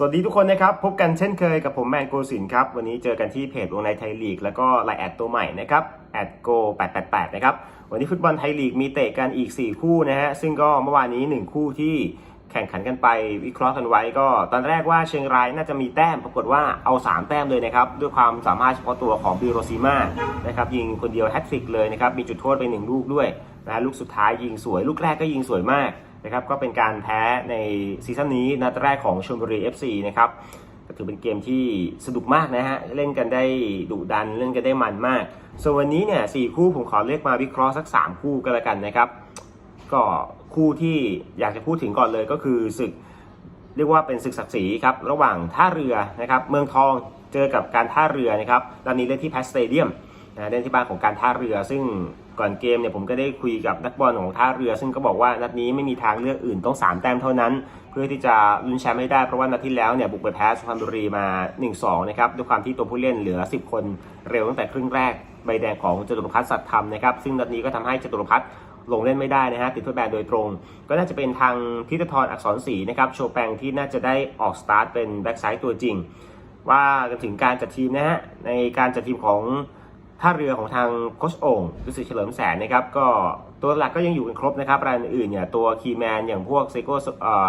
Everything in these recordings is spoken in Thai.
สวัสดีทุกคนนะครับ พบกันเช่นเคยกับผมแมนโกสินครับ วันนี้เจอกันที่เพจวงในไทยลีก แล้วก็ไลน์แอดตัวใหม่นะครับแอดโก888 นะครับ วันนี้ฟุตบอลไทยลีกมีเตะกันอีก 4 คู่นะฮะ ซึ่งก็เมื่อวานนี้ 1 คู่ที่แข่งขันกันไปวิเคราะห์กันไว้ก็ ตอนแรกว่าเชียงรายน่าจะมีแต้มปรากฏว่าเอา 3 แต้มเลยนะครับ ด้วยความสามารถเฉพาะตัวของบิโรซิมานะครับยิงคนเดียวแฮตทริกเลยนะครับมีจุดโทษไป 1 ลูกด้วยนะลูกสุดท้ายยิงสวยลูกแรกก็ยิงสวยมาก นะครับก็เป็นการแพ้ในซีซั่นนี้นัดแรกของชลบุรี FC นะครับก็ถือเป็นเกมที่สนุกมากนะฮะ เล่นกันได้ดุดันเล่นกันได้มันมาก ส่วนวันนี้เนี่ยสคู่ผมขอเลือกมาวิเคราะห์สัก 3 คู่กันละกันนะครับ ก็คู่ที่อยากจะพูดถึงก่อนเลยก็คือศึกเรียกว่าเป็นศึกศักดิ์ศรีครับ ระหว่างท่าเรือนะครับ เมืองทองเจอกับการท่าเรือนะครับตอนนี้เล่นที่แพสสเตเดียมนะเล่นที่บ้านของการท่าเรือซึ่ง ก่อนเกมเนี่ยผมก็ได้คุยกับนักบอลของท่าเรือ ซึ่งก็บอกว่านัดนี้ไม่มีทางเลือกอื่นต้อง 3 แต้มเท่านั้น เพื่อที่จะลุ้นแชมป์ให้ได้เพราะว่านัดที่แล้วเนี่ยบุกไปแพ้สุพรรณบุรีมา 1-2 นะครับด้วยความที่ตัวผู้เล่นเหลือ 10 คนเร็วตั้งแต่ครึ่งแรกใบแดงของจตุรพัฒน์สัตย์ธรรมนะครับซึ่งนัดนี้ก็ทำให้จตุรพัฒน์ลงเล่นไม่ได้นะฮะติดถ้วยแบนโดยตรง ก็น่าจะเป็นทางพิธทรอักษรศรีนะครับโชแปงที่น่าจะได้ออกสตาร์ทเป็นแบ็กไซด์ตัวจริง ว่ากันถึงการจัดทีมนะฮะในการจัดทีมของ ท่าเรือของทางโคชโอ่งดุสิตเฉลิมแสนนะครับก็ตัวหลักก็ยังอยู่กันครบนะครับรายอื่นเนี่ยตัวคีแมนอย่างพวกเซโก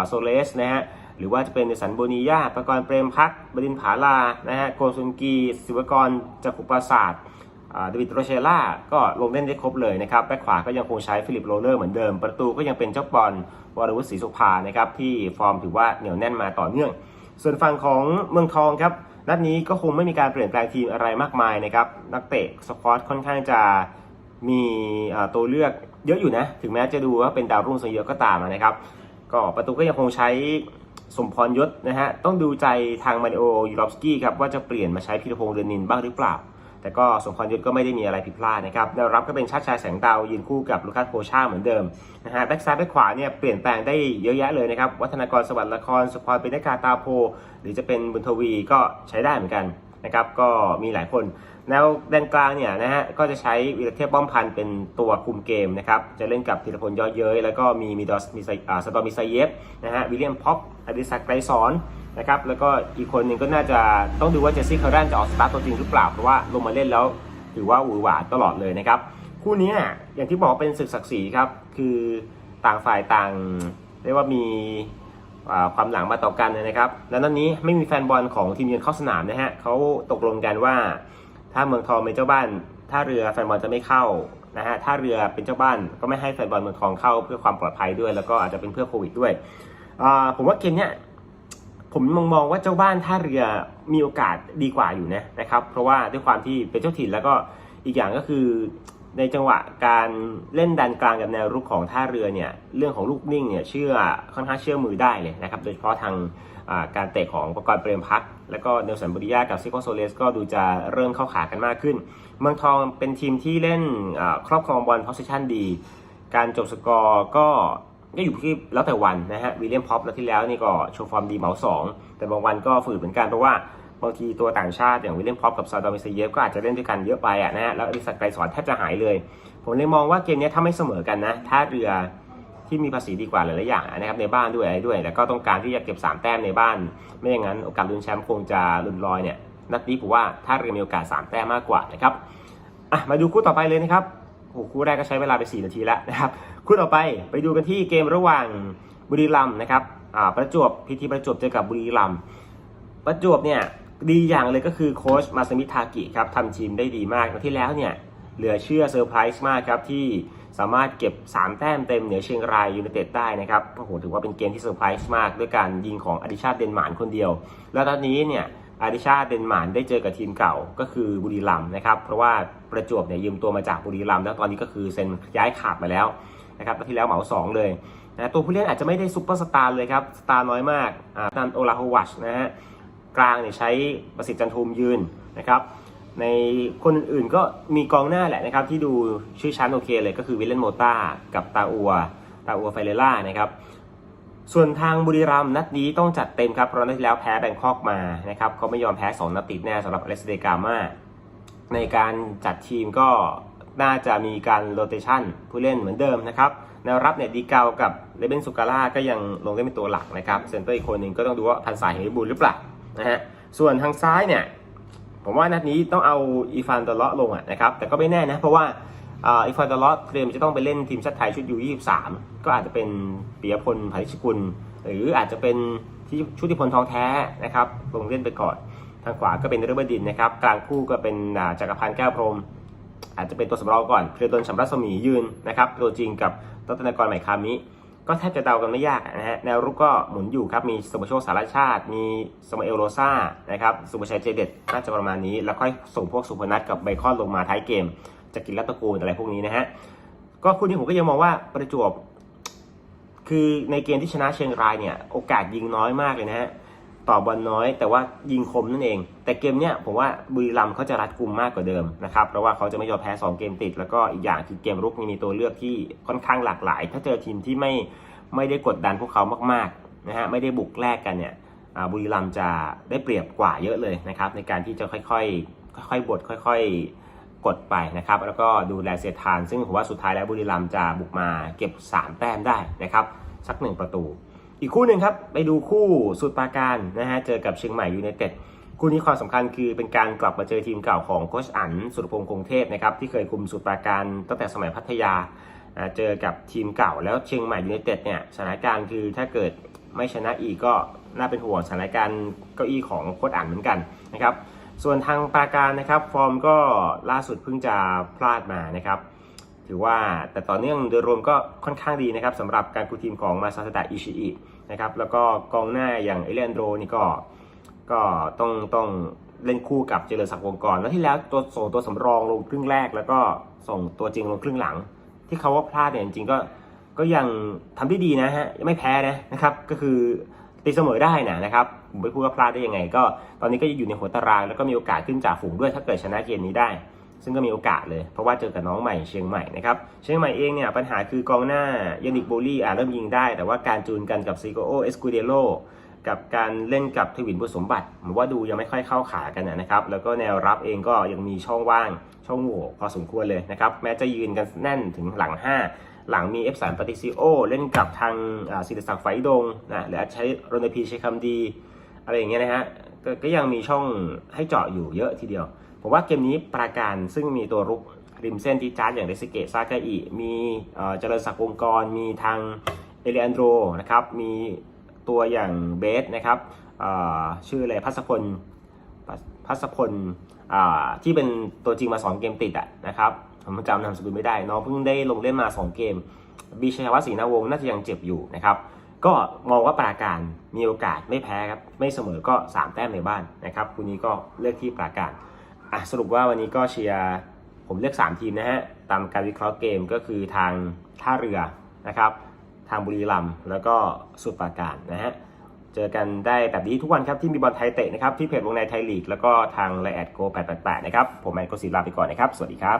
โซเลสนะฮะหรือว่าจะเป็นในสันโบนียาประกรณ์เปรมพักบดินผาลานะฮะโกซุนกี ศิวกรจักรุปราศาสตร์เดวิดโรเชล่าก็ลงเล่นได้ครบเลยนะครับแบ็คขวาก็ยังคงใช้ฟิลิปโรเลอร์เหมือนเดิม ประตูก็ยังเป็นเจ้าบอลวรวุฒิศรีสุภานะครับที่ฟอร์มถือว่าเหนียวแน่นมาต่อเนื่อง ส่วนฝั่งของเมืองทองครับ นัดนี้ก็คงไม่มีการเปลี่ยนแปลงทีมอะไรมากมายนะครับ นักเตะสกอตค่อนข้างจะมีตัวเลือกเยอะอยู่นะ ถึงแม้จะดูว่าเป็นดาวรุ่งซะเยอะก็ตามนะครับ ก็ประตูก็ยังคงใช้สมพรยศนะฮะ ต้องดูใจทางมาริโอยูรอฟสกี้ครับว่าจะเปลี่ยนมาใช้พีรพงษ์เดือนนินบ้างหรือเปล่า แต่ก็สมพรยุทธก็ไม่ได้มีอะไรผิดพลาดนะครับแนวรับก็เป็นชาติชายแสงดาวยืนคู่กับลูคัสโพชาเหมือนเดิมนะฮะแบ็กซ้ายแบ็กขวาเนี่ยเปลี่ยนแปลงได้เยอะแยะเลยนะครับ วัฒนากรสวัสดิ์ละครสุพรเป็นนักกาตาโพ หรือจะเป็นบุญทวีก็ใช้ได้เหมือนกัน นะครับก็มีหลายคนแนวแดนกลางเนี่ยนะฮะก็จะใช้วีรเทพป้อมพันธ์เป็นตัวคุมเกมนะครับจะเล่นกับธีรพลย้อยเย้ยแล้วก็มีมีดอสมีสตอมิไซเยฟนะฮะวิลเลียมพ็อปอดิศักไกรสอนนะครับแล้วก็อีกคนหนึ่งก็น่าจะต้องดูว่าเจสซี่คาร์รันจะออกสตาร์ตตัวจริงหรือเปล่าเพราะว่าลงมาเล่นแล้วถือว่าหวือหวาตลอดเลยนะครับคู่นี้เนี่ยอย่างที่บอกเป็นศึกศักดิ์ศรีครับคือต่างฝ่ายต่างเรียกว่ามี ความหลังมาต่อกันนะครับแล้วนั้นนี้ไม่มีแฟนบอลของทีมเยือนเข้าสนามนะฮะเขาตกลงกันว่า ถ้าเมืองทองเป็นเจ้าบ้านท่าเรือแฟนบอลจะไม่เข้านะฮะท่าเรือเป็นเจ้าบ้านก็ไม่ให้แฟนบอลเมืองทองเข้าเพื่อความปลอดภัยด้วย แล้วก็อาจจะเป็นเพื่อโควิดด้วยผมว่าเกมเนี้ยผมมองมองว่าเจ้าบ้านท่าเรือมีโอกาสดีกว่าอยู่นะนะครับ เพราะว่าด้วยความที่เป็นเจ้าถิ่นแล้วก็อีกอย่างก็คือ ในจังหวะการเล่นดันกลางกับแนวรุกของท่าเรือเนี่ยเรื่องของลูกนิ่งเนี่ยเชื่อค่อนข้างเชื่อมือได้เลยนะครับโดยเฉพาะทางการเตะของประกรณ์เปรมพัก แล้วก็เนลสันบุริยากับซิโกโซเลสก็ดูจะเริ่มเข้าขากันมากขึ้น เมืองทองเป็นทีมที่เล่นครอบครองบอลพอสิชันดี การจบสกอร์ก็ก็อยู่ที่แล้วแต่วันนะฮะวิลเลียมพ็อปแล้วที่แล้วนี่ก็โชว์ฟอร์มดีเหมาสองแต่บางวันก็ฝืดเหมือนกันเพราะว่า บางทีตัวต่างชาติอย่างวิลเลียมพอปกับซาดามิเซเยฟก็อาจจะเล่นด้วยกันเยอะไปอะนะฮะแล้วอดิศักไกรสอนแทบจะหายเลย ผมเลยมองว่าเกมนี้ถ้าไม่เสมอกันนะท่าเรือที่มีภาษีดีกว่าหลายๆอย่างนะครับในบ้านด้วยอะไรด้วย แล้วก็ต้องการที่จะเก็บ 3 แต้มในบ้าน ไม่อย่างนั้นโอกาสลุ้นแชมป์คงจะลุนลอยเนี่ยนัดนี้ผมว่าท่าเรือมีโอกาส 3 แต้มมากกว่านะครับอะมาดูคู่ต่อไปเลยนะครับโอ้คู่แรกก็ใช้เวลาไป 4 นาทีแล้วนะครับคู่ต่อไปไปดูกันที่เกมระหว่างบุรีรัมย์นะครับอ่าประจวบพิธีประจวบเจอกับบุรีรัมย์ประจวบเนี่ย ดีอย่างเลยก็คือโค้ชมาซามิทากิครับทำทีมได้ดีมากที่แล้วเนี่ยเหลือเชื่อเซอร์ไพรส์มากครับที่สามารถเก็บ 3 แต้มเต็มเหนือเชียงรายยูไนเต็ดได้นะครับโอ้โหถือว่าเป็นเกมที่เซอร์ไพรส์มาก ด้วยการยิงของอดิชาเดนมานคนเดียว แล้วตอนนี้เนี่ยอาดิชาเดนมานได้เจอกับทีมเก่าก็คือบุรีรัมนะครับเพราะว่าประจวบเนี่ยยืมตัวมาจากบุรีรัมแล้วตอนนี้ก็คือเซ็นย้ายขาดมาแล้วนะครับที่แล้วเหมาสองเลยนะตัวผู้เล่นอาจจะไม่ได้ซุปเปอร์สตาร์เลยครับสตาร์น้อยมากอ่าตันโอลาโฮวัชนะฮะ กลางเนี่ยใช้ประสิทธิ์จันทุมยืนนะครับในคนอื่นๆก็มีกองหน้าแหละนะครับที่ดูชื่อชั้นโอเคเลยก็คือวิลเลนโมต้ากับตาอัวตาอัวไฟเรล่านะครับส่วนทางบุรีรัมย์นัดนี้ต้องจัดเต็มครับเพราะนัดที่แล้วแพ้แบงคอกมานะครับเขาไม่ยอมแพ้ 2 นัดติดแน่สำหรับอเลสเดกามาในการจัดทีมก็น่าจะมีการโรเตชันผู้เล่นเหมือนเดิมนะครับแนวรับเนี่ยดีเกากับเลเบนสุการ่าก็ยังลงเล่นเป็นตัวหลักนะครับเซนเตอร์อีกคนหนึ่งก็ต้องดูว่าพันสายเฮริบูลหรือเปล่า นะฮะส่วนทางซ้ายเนี่ยผมว่านัดนี้ต้องเอาอีฟานตอเลาะลงอะนะครับแต่ก็ไม่แน่นะ เพราะว่าอีฟานตอเลาะเตรียมจะต้องไปเล่นทีมชาติไทยชุดยู23ก็อาจจะเป็นปียพลภัยชกุล หรืออาจจะเป็นที่ชุติพลทองแท้นะครับลงเล่นไปก่อนทางขวาก็เป็นเรเบอร์ดินนะครับกลางคู่ก็เป็นจักรพันธ์แก้วพรม อาจจะเป็นตัวสำรองก่อนเพลดนชัมรัศมียืนนะครับตัวจริงกับรัตนกรใหม่คามิ ก็แทบจะเดากันไม่ยากนะฮะแนวรุกก็หมุนอยู่ครับ มีสมโชคสารชาติ มีสมเอลโรซ่านะครับสุภชัยเจเด็ดน่าจะประมาณนี้ แล้วค่อยส่งพวกสุพนัทกับไบคอนลงมาท้ายเกมจะกินรัตตระกูลอะไรพวกนี้นะฮะก็คู่นี้ผมก็ยังมองว่าประจวบ คือในเกมที่ชนะเชียงรายเนี่ย โอกาสยิงน้อยมากเลยนะฮะ ต่อบอลน้อย แต่ว่ายิงคมนั่นเอง แต่เกมเนี้ยผมว่าบุรีรัมย์เขาจะรัดกุมมากกว่าเดิมนะครับเพราะว่าเขาจะไม่ยอมแพ้ 2 เกมติด แล้วก็อีกอย่างคือเกมรุกมีตัวเลือกที่ค่อนข้างหลากหลาย ถ้าเจอทีมที่ไม่ไม่ได้กดดันพวกเขามากๆนะฮะไม่ได้บุกแลกกันเนี่ยบุรีรัมย์จะได้เปรียบกว่าเยอะเลยนะครับในการที่จะค่อยๆค่อยๆบดค่อยๆกดไปนะครับแล้วก็ดูแลเสียทาน ซึ่งผมว่าสุดท้ายแล้วบุรีรัมย์จะบุกมาเก็บ 3 แต้มได้นะครับสักหนึ่งประตู อีกคู่หนึ่งครับ ไปดูคู่สุดปาการนะฮะเจอกับเชียงใหม่ยูไนเต็ดคู่นี้ความสำคัญคือเป็นการกลับมาเจอทีมเก่าของโคชอั๋นสุรพงษ์คงเทพนะครับที่เคยคุมสุดปาการตั้งแต่สมัยพัทยาเจอกับทีมเก่าแล้วเชียงใหม่ยูไนเต็ดเนี่ยสถานการณ์คือถ้าเกิดไม่ชนะอีกก็น่าเป็นห่วงสถานการณ์เก้าอี้ของโคชอั๋นเหมือนกันนะครับส่วนทางปาการนะครับฟอร์มก็ล่าสุดเพิ่งจะพลาดมานะครับ ถือว่าแต่ต่อเนื่องโดยรวมก็ค่อนข้างดีนะครับสำหรับการคุมทีมของมาซาสตะอิชิอินะครับแล้วก็กองหน้าอย่างเอเลนโดนี่ก็ก็ต้องต้องเล่นคู่กับเจริญศักดิ์วงกรแล้วที่แล้วตัวส่งตัวสำรองลงครึ่งแรก แล้วก็ส่งตัวจริงลงครึ่งหลัง ที่เขาว่าพลาดเนี่ยจริงๆก็ก็ยังทำได้ดีนะฮะยังไม่แพ้นะนะครับก็คือตีเสมอได้นะนะครับผมไม่พูดว่าพลาดได้ยังไง ก็ตอนนี้ก็อยู่ในหัวตารางแล้วก็มีโอกาสขึ้นจากฝูงด้วยถ้าเกิดชนะเกมนี้ได้ ซึ่งก็มีโอกาสเลย เพราะว่าเจอกับน้องใหม่เชียงใหม่นะครับ เชียงใหม่เองเนี่ยปัญหาคือกองหน้ายานิกโบลี่อะเริ่มยิงได้ แต่ว่าการจูนกันกับซีโกโอเอสกูเดโลกับการเล่นกับทวินบุสมบัติผมว่าดูยังไม่ค่อยเข้าขากันนะครับ แล้วก็แนวรับเองก็ยังมีช่องว่าง ช่องโหว่พอสมควรเลยนะครับ แม้จะยืนกันแน่นถึงหลัง 5 หลังมี F3 ปฏิซิโอ เล่นกับทางศิริศักดิ์ไฟดงนะหรือใช้รณพีใช้คำดี อะไรอย่างเงี้ยนะฮะกก็ยังมีช่องให้เจาะอยู่เยอะทีเดียว ผมว่าเกมนี้ปราการซึ่งมีตัวรุกริมเส้นที่จ้าดอย่างเดซิเกะซากาอิมีเจริญศักดิ์วงกร มีทางเอเลอันโดรนะครับ มีตัวอย่างเบสนะครับชื่ออะไรพัสพลพัสพลที่เป็นตัวจริงมา 2 เกมติดอะนะครับผมจำนามสกุลไม่ได้น้องเพิ่งได้ลงเล่นมา 2 เกมบีชัยวัฒน์ศรีนาวงน่าจะยังเจ็บอยู่นะครับ ก็มองว่าปราการมีโอกาสไม่แพ้ครับไม่เสมอก็ 3 แต้มในบ้านนะครับคู่นี้ก็เลือกที่ปราการ อะสรุปว่าวันนี้ก็เชียร์ผมเลือก 3 ทีมนะฮะ ตามการวิเคราะห์เกมก็คือทางท่าเรือนะครับ ทางบุรีรัมย์แล้วก็สุดปราการนะฮะ เจอกันได้แบบนี้ทุกวันครับที่มีบอลไทยเตะนะครับ ที่เพจวงในไทยลีก แล้วก็ทางไลแอดโก888 นะครับ ผมแมนโกศิลาไปก่อนนะครับ สวัสดีครับ